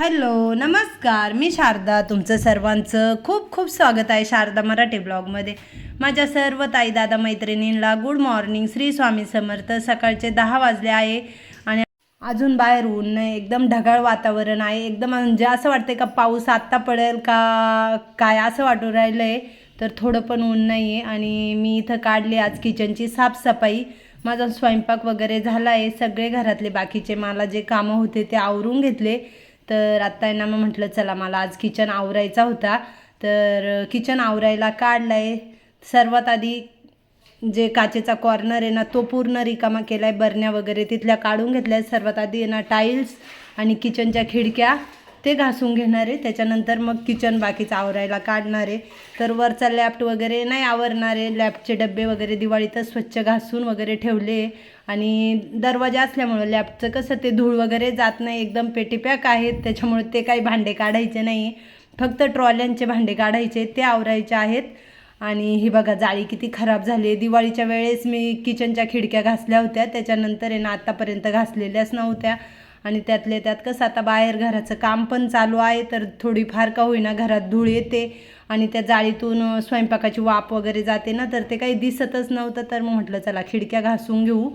Hello नमस्कार. मी शारदा तुमचं सर्वांचं खूप खूप स्वागत आहे शारदा मराठी ब्लॉगमध्ये. माझ्या सर्व ताई दादा मैत्रिणींना गुड मॉर्निंग श्री स्वामी समर्थ. सकाळचे दहा वाजले आहे आणि अजून बाहेर ऊन नाही एकदम ढगाळ वातावरण आहे. एकदम म्हणजे असं वाटतं का पाऊस आत्ता पडेल का काय असं वाटू राहिलं आहे तर थोडं पण ऊन नाही आहे आणि मी इथं काढली आज किचनची साफसफाई. माझा स्वयंपाक वगैरे झाला आहे सगळे घरातले बाकीचे मला जे कामं होते ते आवरून घेतले. तर आत्ता आहे ना मग म्हटलं चला मला आज किचन आवरायचा होता. तर किचन आवरायला काढलं आहे सर्वात आधी जे काचेचा कॉर्नर आहे ना तो पूर्ण रिकामा केला आहे बरण्या वगैरे तिथल्या काढून घेतल्या आहेत सर्वात आधी आहे ना टाईल्स आणि किचनच्या खिडक्या. ते घासून घेणार आहे. त्याच्यानंतर मग किचन बाकीचं आवरायला काढणार आहे. तर वरचा लॅप्ट वगैरे नाही आवरणार आहे. लॅफ्टचे डबे वगैरे दिवाळीतच स्वच्छ घासून वगैरे ठेवले आणि दरवाजा असल्यामुळं लॅपचं कसं ते धूळ वगैरे जात नाही. एकदम पेटीपॅक आहेत. त्याच्यामुळे ते काही भांडे काढायचे नाही. फक्त ट्रॉल्यांचे भांडे काढायचे. ते आवरायचे आहेत. आणि ही बघा जाळी किती खराब झाली आहे. दिवाळीच्या वेळेस मी किचनच्या खिडक्या घासल्या होत्या. त्याच्यानंतर आहे ना आत्तापर्यंत घासलेल्याच नव्हत्या. आणि त्यातले त्यात कसं आता बाहेर घराचं काम पण चालू आहे तर थोडीफार का होईना घरात धूळ येते आणि त्या जाळीतून स्वयंपाकाची वाफ वगैरे जाते ना तर ते काही दिसतच नव्हतं. तर मग म्हटलं चला खिडक्या घासून घेऊ.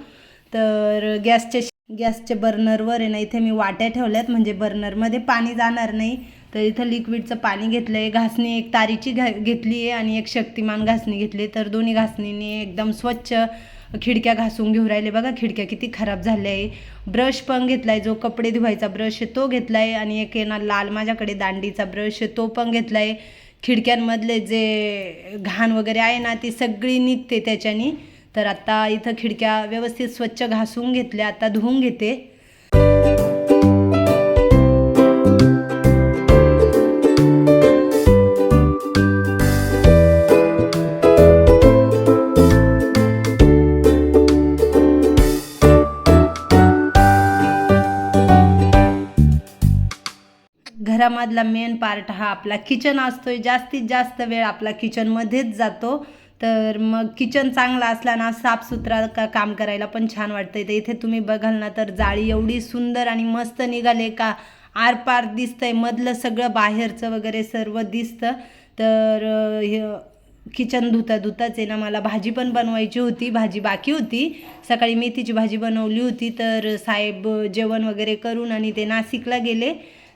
तर गॅसचे गॅसचे बर्नरवर आहे ना इथे मी वाट्या ठेवल्यात. म्हणजे बर्नरमध्ये पाणी जाणार नाही. तर इथं लिक्विडचं पाणी घेतलं आहे घासणी एक तारीची घा घेतली आहे आणि एक शक्तिमान घासणी घेतली तर दोन्ही घासणीने एकदम स्वच्छ खिडक्या घासून घेऊ राहिले. बघा खिडक्या किती खराब झाल्या आहे ब्रश पण घेतला आहे जो कपडे धुवायचा ब्रश आहे तो घेतला आहे आणि एक आहे ना लाल माझ्याकडे दांडीचा ब्रश आहे तो पण घेतला आहे खिडक्यांमधले जे घाण वगैरे आहे ना ती सगळी निघते त्याच्यानी. तर आता इथं खिडक्या व्यवस्थित स्वच्छ घासून घेतल्या आता धुवून घेते. घरामधला मेन पार्ट हा आपला किचन असतोय. जास्तीत जास्त वेळ आपला किचनमध्येच जातो. तर मग किचन चांगला असला ना साफसुथरा का काम करायला पण छान वाटतं तर इथे तुम्ही बघाल ना तर जाळी एवढी सुंदर आणि मस्त निघाले का आरपार दिसतंय. मधलं सगळं बाहेरचं वगैरे सर्व दिसतं. तर हे किचन धुता धुताच आहे ना मला भाजी पण बनवायची होती. भाजी बाकी होती. सकाळी मेथीची भाजी बनवली होती. तर साहेब जेवण वगैरे करून आणि ते नाशिकला गेले.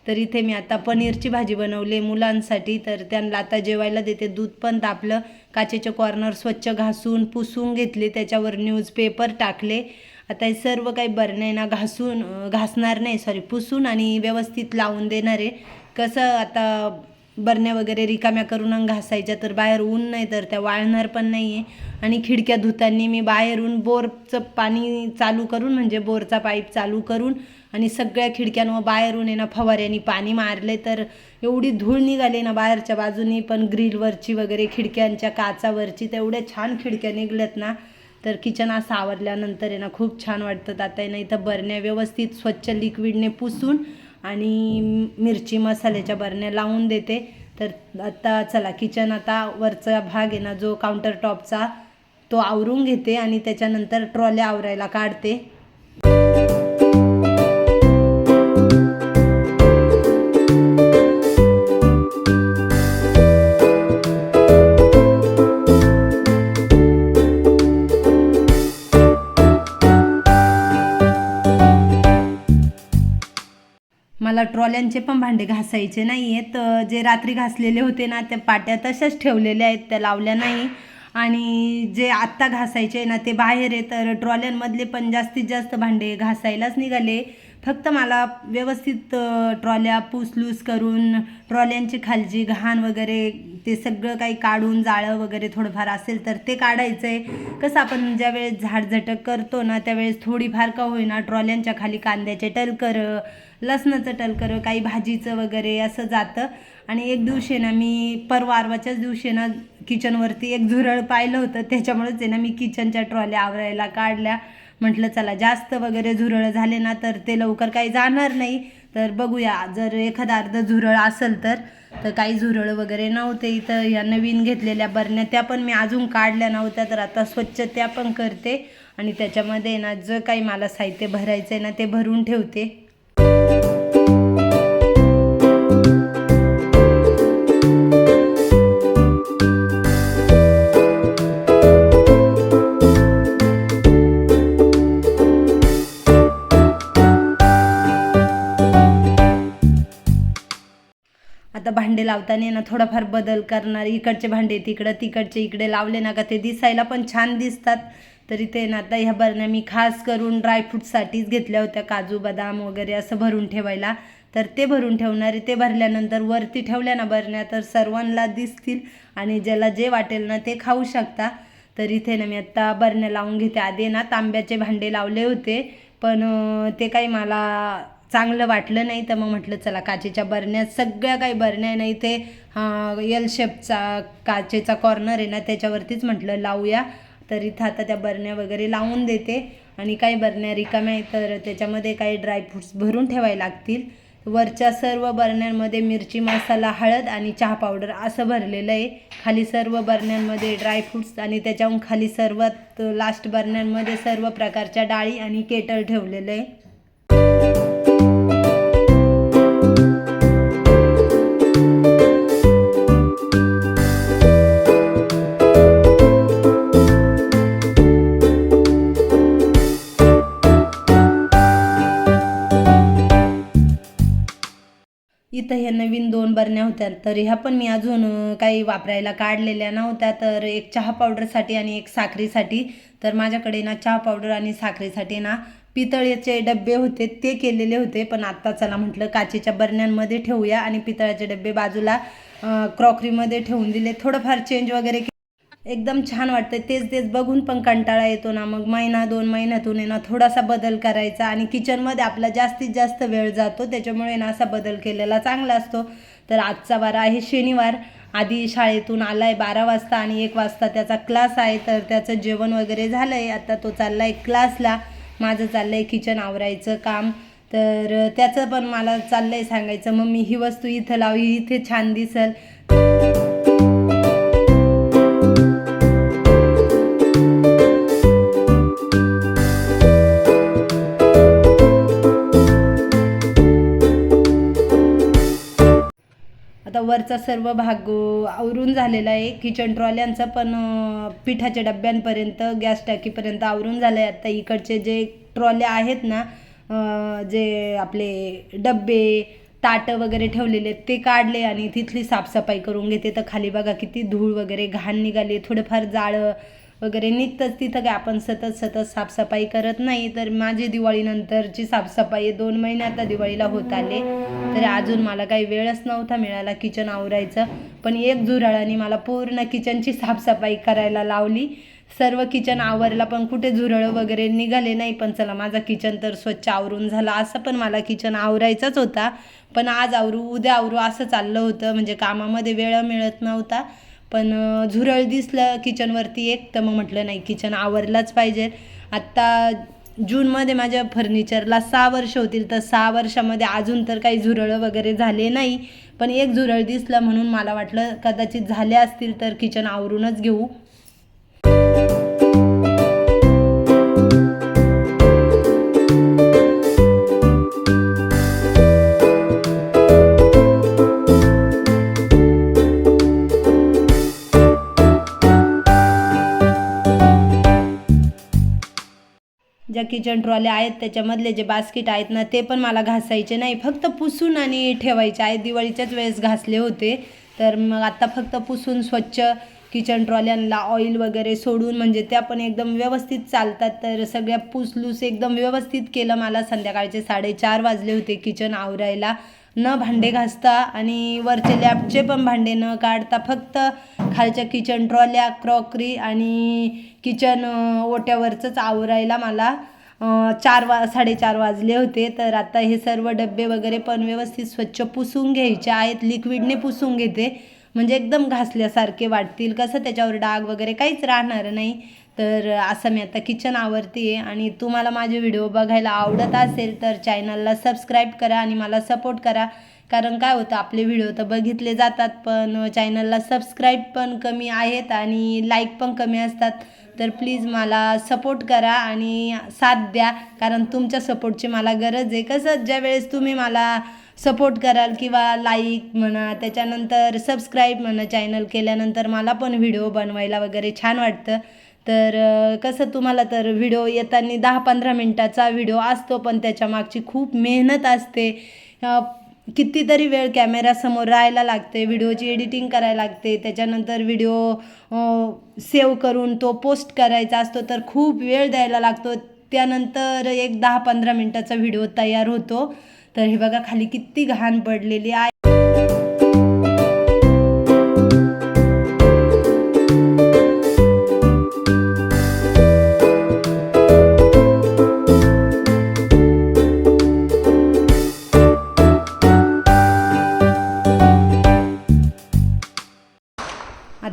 तर इथे मी आता पनीरची भाजी बनवली मुलांसाठी. तर त्यांना आता जेवायला देते. दूध पण तापलं. काचेचे कॉर्नर स्वच्छ घासून पुसून घेतले. त्याच्यावर न्यूजपेपर टाकले. आता हे सर्व काही बरण्याना ना. घासून घासणार नाही. सॉरी पुसून आणि व्यवस्थित लावून देणार आहे. कसं आता बरण्या वगैरे रिकाम्या करून घासायच्या तर बाहेर ऊन नाही तर त्या वाळणार पण नाही आहे आणि खिडक्या धुताना मी बाहेरून बोरचं पाणी चालू करून म्हणजे बोरचा पाईप चालू करून आणि सगळ्या खिडक्यांवर बाहेरून आहे ना फवाऱ्याने पाणी मारले तर एवढी धूळ निघाली ना बाहेरच्या बाजूनी पण ग्रिलवरची वगैरे खिडक्यांच्या काचावरची तेवढ्या छान खिडक्या निघल्यात ना. तर किचन असं आवरल्यानंतर आहे ना खूप छान वाटतं. आता आहे ना इथं बरण्या व्यवस्थित स्वच्छ लिक्विडने पुसून आणि मिरची मसाल्याच्या बरण्या लावून देते. तर आता चला किचन आता वरचा भाग आहे ना जो काउंटर टॉपचा तो आवरून घेते आणि त्याच्यानंतर ट्रॉल्या आवरायला काढते. मला ट्रॉल्यांचे पण भांडे घासायचे नाही आहेत जे रात्री घासलेले होते ना त्या पाट्या तशाच ठेवलेल्या आहेत त्या लावल्या नाही. आणि जे आत्ता घासायचे ना ते बाहेर आहे. तर ट्रॉल्यांमधले पण जास्तीत जास्त भांडे घासायलाच निघाले. फक्त मला व्यवस्थित ट्रॉल्या पुसलूस करून ट्रॉल्यांची खालची घाण वगैरे ते सगळं काही काढून जाळं वगैरे थोडंफार असेल तर ते काढायचं आहे कसं आपण ज्यावेळेस झाडझटक करतो ना त्यावेळेस थोडीफार का होईना ट्रॉल्यांच्या खाली कांद्याचे टलकर लसणाचं टलकर काही भाजीचं वगैरे असं जातं. आणि एक दिवशी ना मी परवा आरवाच्याच दिवशी ना किचनवरती एक झुरळ पाहिलं होतं. त्याच्यामुळेच आहे ना मी किचनच्या ट्रॉल्या आवरायला काढल्या. म्हटलं चला जास्त वगैरे झुरळ झाले ना तर ते लवकर काही जाणार नाही. तर बघूया जर एखादा अर्ध झुरळ असेल तर. तर काही झुरळ वगैरे नव्हते इथं. या नवीन घेतलेल्या बरण्या त्या पण मी अजून काढल्या नव्हत्या तर आता स्वच्छ त्या पण करते. आणि त्याच्यामध्ये ना जे काही मला साहित्य भरायचं आहे ना ते भरून ठेवते. लावताना ना थोडाफार बदल करणार. इकडचे भांडे तिकडं तिकडचे इकडे लावले ना का ते दिसायला पण छान दिसतात. तरी ते ना आता ह्या बरण्या मी खास करून ड्रायफ्रूटसाठीच घेतल्या होत्या काजू बदाम वगैरे असं भरून ठेवायला. तर ते भरून ठेवणारे ते भरल्यानंतर वरती ठेवल्या ना बरण्या तर सर्वांना दिसतील आणि ज्याला जे वाटेल ना ते खाऊ शकता. तर इथे ना मी आत्ता बरण्या लावून घेते. आधी ना तांब्याचे भांडे लावले होते पण ते काही मला चांगलं वाटलं नाही तर मग म्हटलं चला काचेच्या बरण्या सगळ्या काही बरण्या नाही ते यल शेपचा काचेचा कॉर्नर आहे ना त्याच्यावरतीच म्हटलं लावूया. तर इथं आता त्या बरण्या वगैरे लावून देते. आणि काही बरण्या रिकाम्या आहेत तर त्याच्यामध्ये काही ड्रायफ्रूट्स भरून ठेवायला लागतील. वरच्या सर्व बरण्यांमध्ये मिरची मसाला हळद आणि चहा पावडर असं भरलेलं आहे. खाली सर्व बरण्यांमध्ये ड्रायफ्रूट्स आणि त्याच्याहून खाली सर्वात लास्ट बरण्यांमध्ये सर्व प्रकारच्या डाळी आणि केटल ठेवलेलं आहे. दोन बरण्या होत्या. तर ह्या पण मी अजून काही वापरायला काढलेल्या नव्हत्या. तर एक चहा पावडरसाठी आणि एक साखरेसाठी. तर माझ्याकडे ना चहा पावडर आणि साखरेसाठी ना पितळेचे डबे होते ते केलेले होते. पण आत्ता चला म्हटलं काचेच्या बरण्यांमध्ये ठेवूया आणि पितळाचे डबे बाजूला क्रॉकरीमध्ये ठेवून दिले. थोडंफार चेंज वगैरे एकदम छान वाटतं तेच तेच बघून पण कंटाळा येतो ना. मग महिना दोन महिन्यातून आहे ना थोडासा बदल करायचा. आणि किचनमध्ये आपला जास्तीत जास्त वेळ जातो. त्याच्यामुळे ना असा बदल केलेला चांगला असतो. तर आजचा वार आहे शनिवार. आधी शाळेतून आला आहे बारा वाजता आणि एक वाजता त्याचा क्लास आहे. तर त्याचं जेवण वगैरे झालं आहे आता तो चालला आहे क्लासला. माझं चाललं आहे किचन आवरायचं काम. तर त्याचं पण मला चाललं आहे सांगायचं. मग मी ही वस्तू इथं लाव. ही इथे छान दिसल. घराचा सर्व भाग आवरून झालेला आहे. किचन ट्रॉल्यांचा पण पिठाच्या डब्यांपर्यंत गॅस टाकीपर्यंत आवरून झालं आहे आता इकडचे जे ट्रॉल्या आहेत ना जे आपले डब्बे ताटं वगैरे ठेवलेले ते काढले आणि तिथली साफसफाई करून घेते. तर खाली बघा किती धूळ वगैरे घाण निघाली. थोडंफार जाळं वगैरे निघतंच तिथं काय आपण सतत सतत साफसफाई करत नाही. तर माझी दिवाळीनंतरची साफसफाई दोन महिने आता दिवाळीला होत आले. तर अजून मला काही वेळच नव्हता मिळाला किचन आवरायचं. पण एक झुराळाने मला पूर्ण किचनची साफसफाई करायला लावली. सर्व किचन आवरला पण कुठे झुरळं वगैरे निघाले नाही. पण चला माझा किचन तर स्वच्छ आवरून झाला. असं पण मला किचन आवरायचाच होता. पण आज आवरू उद्या आवरू असं चाललं होतं. म्हणजे कामामध्ये वेळ मिळत नव्हता. पण झुरळ दिसलं किचनवरती एक तर मग म्हटलं नाही किचन आवरलाच पाहिजे. आत्ता जूनमध्ये माझ्या फर्निचरला सहा वर्ष होतील तर सहा वर्षामध्ये अजून तर काही झुरळं वगैरे झाले नाही. पण एक झुरळ दिसलं म्हणून मला वाटलं कदाचित झाले असतील तर किचन आवरूनच घेऊ. ज्या किचन ट्रॉल्या आहेत त्याच्यामधले जे बास्केट आहेत ना ते पण मला घासायचे नाही. फक्त पुसून आणि ठेवायचे. आहेत दिवाळीच्याच वेळेस घासले होते. तर मग आता फक्त पुसून स्वच्छ किचन ट्रॉल्यांना ऑइल वगैरे सोडून म्हणजे त्या पण एकदम व्यवस्थित चालतात. तर सगळ्या पुसलूस एकदम व्यवस्थित केलं मला. संध्याकाळचे साडेचार वाजले होते किचन आवरायला. न भांडे घासता आणि वरचे लॅपचे पण भांडे न काढता फक्त खालच्या किचन ट्रॉल्या क्रॉकरी आणि किचन ओट्यावरचंच आवरायला मला चार वा साडेचार वाजले होते. तर आता हे सर्व डबे वगैरे पण व्यवस्थित स्वच्छ पुसून घ्यायचे आहेत. लिक्विडने पुसून घेते. म्हणजे एकदम घासल्यासारखे वाटतील. कसं त्याच्यावर डाग वगैरे काहीच राहणार नाही. तर असं मी आता किचन आवरते. आणि तुम्हाला माझे व्हिडिओ बघायला आवडत असेल तर चॅनलला सबस्क्राईब करा आणि मला सपोर्ट करा. कारण काय होतं आपले व्हिडिओ तर बघितले जातात पण चॅनलला सबस्क्राईब पण कमी आहेत आणि लाईक पण कमी असतात. तर प्लीज मला सपोर्ट करा आणि साथ द्या कारण तुमच्या सपोर्टची मला गरज आहे. कसं ज्या वेळेस तुम्ही मला सपोर्ट कराल किंवा लाईक म्हणा त्याच्यानंतर सबस्क्राईब म्हणा चॅनल केल्यानंतर मला पण व्हिडिओ बनवायला वगैरे छान वाटतं. तर कसं तुम्हाला तर व्हिडिओ येताना दहा पंधरा मिनटाचा व्हिडिओ असतो पण त्याच्या मागची खूप मेहनत असते. कितीतरी वेळ कॅमेरासमोर राहायला लागते व्हिडिओची एडिटिंग करायला लागते त्याच्यानंतर व्हिडिओ सेव्ह करून तो पोस्ट करायचा असतो तर खूप वेळ द्यायला लागतो. त्यानंतर एक दहा पंधरा मिनटाचा व्हिडिओ तयार होतो. तर हे बघा खाली किती घाण पडलेली आहे.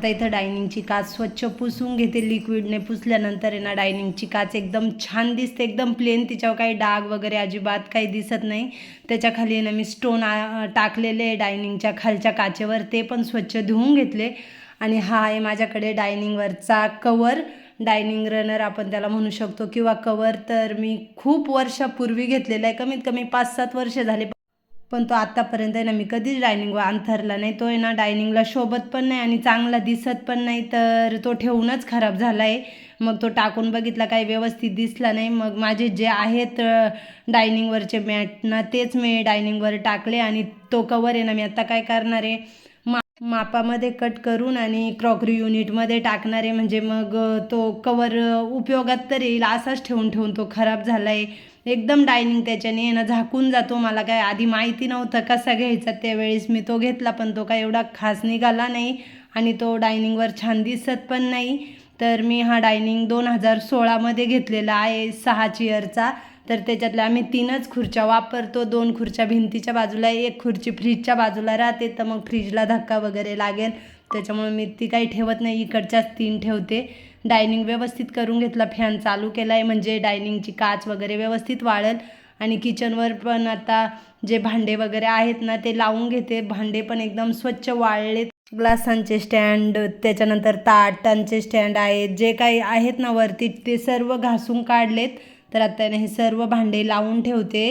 आता इथं डायनिंगची काच स्वच्छ पुसून घेते. लिक्विडने पुसल्यानंतर आहे ना डायनिंगची काच एकदम छान दिसते. एकदम प्लेन तिच्यावर काही डाग वगैरे अजिबात काही दिसत नाही. त्याच्याखाली ना मी स्टोन आ- टाकलेले डायनिंगच्या खालच्या काचेवर. ते पण स्वच्छ धुवून घेतले. आणि हा आहे माझ्याकडे डायनिंगवरचा कवर. डायनिंग रनर आपण त्याला म्हणू शकतो. किंवा कवर तर मी खूप वर्षापूर्वी घेतलेला आहे. कमीत कमी पाच सात वर्ष झाले. पण तो आत्तापर्यंत आहे ना मी कधीच डायनिंगवर अंथरला नाही. तो आहे ना डायनिंगला शोभत पण नाही आणि चांगला दिसत पण नाही तर तो ठेवूनच खराब झाला आहे मग तो टाकून बघितला काही व्यवस्थित दिसला नाही. मग माझे जे आहेत डायनिंगवरचे मॅट ना तेच मी डायनिंगवर टाकले आणि तो कवर आहे ना मी आत्ता काय करणार आहे? मा मापामध्ये कट करून आणि क्रॉकरी युनिटमध्ये टाकणार आहे. म्हणजे मग तो कवर उपयोगात तर येईल असाच ठेवून ठेवून तो खराब झाला आहे एकदम डायनिंग त्याच्याने ना झाकून जातो. मला काय आधी माहिती नव्हतं कसा घ्यायचा त्यावेळेस. मी तो घेतला पण तो काय एवढा खास निघाला नाही. आणि तो डायनिंगवर छान दिसत पण नाही. तर मी हा डायनिंग दोन हजार सोळामध्ये घेतलेला आहे सहा चेअरचा. तर त्याच्यातल्या आम्ही तीनच खुर्च्या वापरतो. दोन खुर्च्या भिंतीच्या बाजूला एक खुर्ची फ्रीजच्या बाजूला राहते. तर मग फ्रीजला धक्का वगैरे लागेल. त्याच्यामुळे मी ती काही ठेवत नाही. इकडच्याच तीन ठेवते. डायनिंग व्यवस्थित करून घेतला. फॅन चालू केला आहे म्हणजे डायनिंगची काच वगैरे व्यवस्थित वाळेल. आणि किचनवर पण आता जे भांडे वगैरे आहेत ना ते लावून घेते. भांडे पण एकदम स्वच्छ वाळलेत. ग्लासांचे स्टँड त्याच्यानंतर ताटांचे स्टँड आहेत. जे काही आहेत ना वरती ते सर्व घासून काढलेत. तर आता हे सर्व भांडे लावून ठेवते.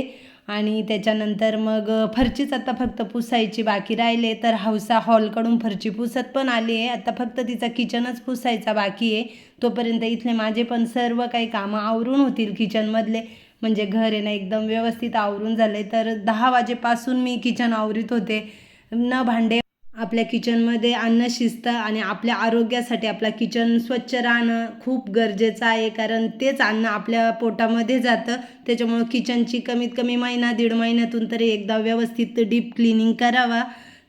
आणि त्याच्यानंतर मग फरचीच आता फक्त पुसायची बाकी राहिले तर हौसा हॉलकडून फरची पुसत पण आली आहे. आता फक्त तिचा किचनच पुसायचा बाकी आहे. तोपर्यंत इथले माझे पण सर्व काही कामं आवरून होतील किचनमधले. म्हणजे घर आहे ना एकदम व्यवस्थित आवरून झाले तर दहा वाजेपासून मी किचन आवरीत होते. न भांडे आपल्या किचनमध्ये अन्न शिजतं आणि आपल्या आरोग्यासाठी आपला किचन स्वच्छ राहणं खूप गरजेचं आहे. कारण तेच अन्न आपल्या पोटामध्ये जातं. त्याच्यामुळं किचनची कमीत कमी महिना दीड महिन्यातून तरी एकदा व्यवस्थित डीप क्लिनिंग करावा.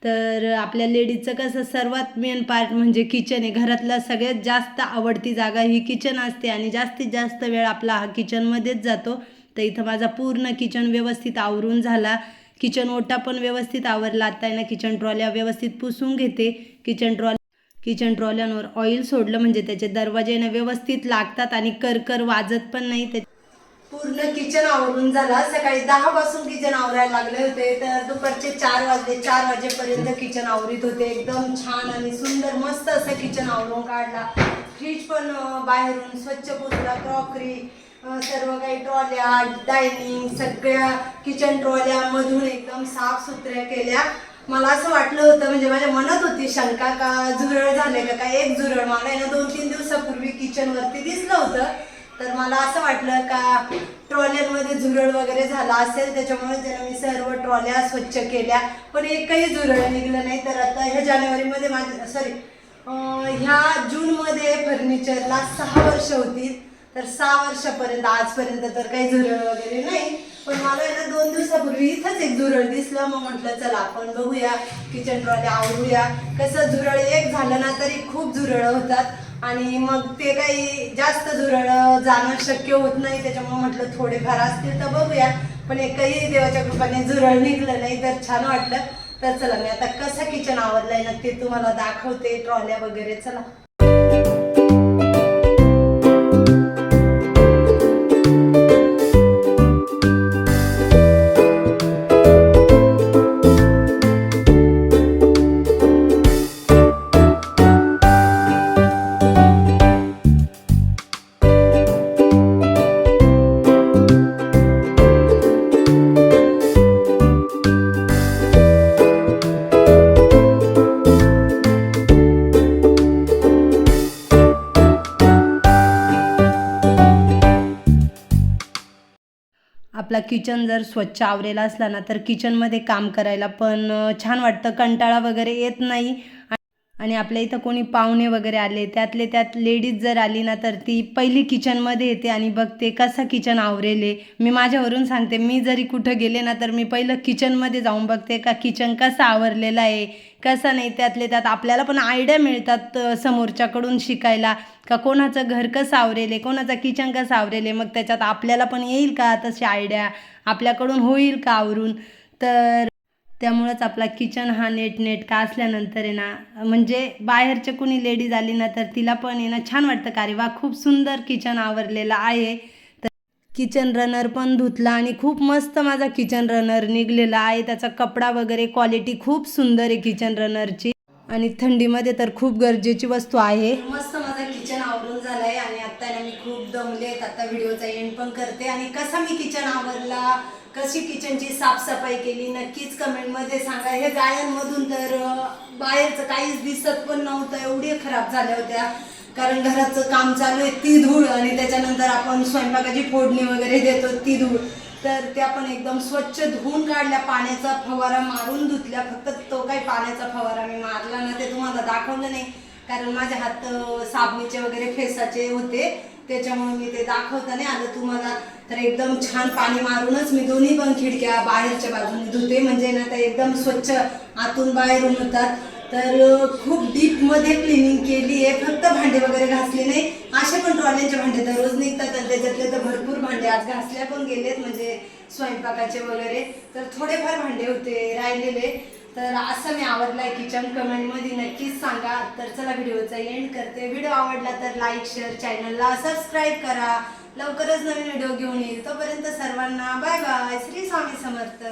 तर आपल्या लेडीजचं कसं सर्वात मेन पार्ट म्हणजे किचन आहे. घरातला सगळ्यात जास्त आवडती जागा ही किचन असते आणि जास्तीत जास्त वेळ आपला हा किचनमध्येच जातो. तर इथं माझा पूर्ण किचन व्यवस्थित आवरून झाला. किचन ओटा पण व्यवस्थित आवरला. आता आहे ना किचन ट्रॉल्या व्यवस्थित पुसून घेते. किचन ट्रॉल किचन ट्रॉल्यांवर ऑइल सोडलं म्हणजे त्याचे दरवाजे ना व्यवस्थित लागतात आणि करकर वाजत पण नाही. ते पूर्ण किचन आवरून झाला. सकाळी दहा पासून किचन आवरायला लागले होते. तर दुपारचे चार वाजले. चार वाजेपर्यंत किचन आवरीत होते. एकदम छान आणि सुंदर मस्त असं किचन आवरून काढला. फ्रीज पण बाहेरून स्वच्छ पुसला. क्रॉकरी सर्व काही ट्रॉल्या डायनिंग सगळ्या किचन ट्रॉल्या मधून एकदम साफ सुथऱ्या केल्या. मला असं वाटलं होतं म्हणजे माझ्या मनात होती शंका का झुरळ झाले का काय एक झुरळ मला आहे ना दोन तीन दिवसापूर्वी किचनवरती दिसलं होतं. तर मला असं वाटलं का ट्रॉल्यांमध्ये झुरळ वगैरे झाला असेल त्याच्यामुळे त्यानं मी सर्व ट्रॉल्या स्वच्छ केल्या. पण एकही झुरळ निघलं नाही. तर आता ह्या जानेवारीमध्ये माझ्या सॉरी ह्या जूनमध्ये फर्निचरला सहा वर्ष होतील तर सहा वर्षापर्यंत आजपर्यंत तर काही झुरळ वगैरे नाही. पण मला आहे ना दोन दिवसापूर्वी इथंच एक झुरळ दिसलं. मग म्हटलं चला आपण बघूया. किचन ट्रॉली आवडूया कसं झुरळ एक झालं ना तरी खूप झुरळ होतात. आणि मग ते काही जास्त झुरळ जाणं शक्य होत नाही. त्याच्यामुळे म्हटलं थोडेफार असतील तर बघूया. पण एकही देवाच्या कृपाने झुरळ निघलं नाही तर छान वाटलं. तर चला मी आता कसं किचन आवडलंय ना ते तुम्हाला दाखवते. ट्रॉल्या वगैरे चला. आपला किचन जर स्वच्छ आवरेला असला ना तर किचनमध्ये काम करायला पण छान वाटतं. कंटाळा वगैरे येत नाही. आणि आपल्या इथं कोणी पाहुणे वगैरे आले त्यातले त्यात लेडीज जर आली ना तर ती पहिली किचनमध्ये येते आणि बघते कसं किचन आवरेले मी माझ्यावरून सांगते मी जरी कुठं गेले ना तर मी पहिलं किचनमध्ये जाऊन बघते का किचन कसं आवरलेलं आहे कसं नाही त्यातले त्यात आपल्याला पण आयडिया मिळतात समोरच्याकडून शिकायला का कोणाचं घर कसं आवरेले कोणाचं किचन कसं आवरेले मग त्याच्यात आपल्याला पण येईल का तशी आयडिया आपल्याकडून होईल का आवरून? तर त्यामुळंच आपला किचन हा नेट नेटका असल्यानंतर आहे ना म्हणजे बाहेरचे कुणी लेडीज आली ना तर तिला पण आहे ना छान वाटतं का रे वा खूप सुंदर किचन आवरलेलं आहे. तर किचन रनर पण धुतला आणि खूप मस्त माझा किचन रनर निघलेला आहे. त्याचा कपडा वगैरे क्वालिटी खूप सुंदर आहे किचन रनरची. आणि थंडीमध्ये तर खूप गरजेची वस्तू आहे. मस्त माझा किचन आवरून झालाय आणि आता मी खूप दमले आता व्हिडिओचा एंड पण करते. आणि कसा मी किचन आवरला कशी किचनची साफसफाई केली नक्कीच कमेंटमध्ये सांगा. हे गायांमधून तर बाहेरचं काहीच दिसत पण नव्हतं एवढे खराब झाल्या होत्या. कारण घराचं काम चालू आहे ती धूळ आणि त्याच्यानंतर आपण स्वयंपाकाची फोडणी वगैरे देतो ती धूळ तर त्या पण एकदम स्वच्छ धुवून काढल्या पाण्याचा फवारा मारून धुतल्या. फक्त तो काही पाण्याचा फवारा मी मारला ना ते तुम्हाला दाखवलं नाही. कारण माझे हात साबणीचे वगैरे फेसाचे होते. त्याच्यामुळे मी ते दाखवता नाही आलं. तुम्हाला तर एकदम छान पाणी मारूनच मी दोन्ही पण खिडक्या बाहेरच्या बाजूने धुते. म्हणजे ना त्या एकदम स्वच्छ आतून बाहेरून होतात. तर खूप डीपमध्ये क्लिनिंग केली आहे. फक्त भांडे वगैरे घासले नाही. असे पण ट्रॉलीचे भांडे दररोज निघतात आणि त्याच्यातले तर भरपूर भांडे आज घासल्या पण गेलेत. म्हणजे स्वयंपाकाचे वगैरे. तर थोडेफार भांडे होते राहिलेले. तर असं मी आवडलाय किचन कमेंटमध्ये नक्कीच सांगा. तर चला व्हिडिओचा एंड करते. व्हिडिओ आवडला तर लाईक शेअर चॅनलला सबस्क्राईब करा. लवकरच नवीन व्हिडिओ घेऊन येईल. तोपर्यंत सर्वांना बाय बाय श्री स्वामी समर्थ.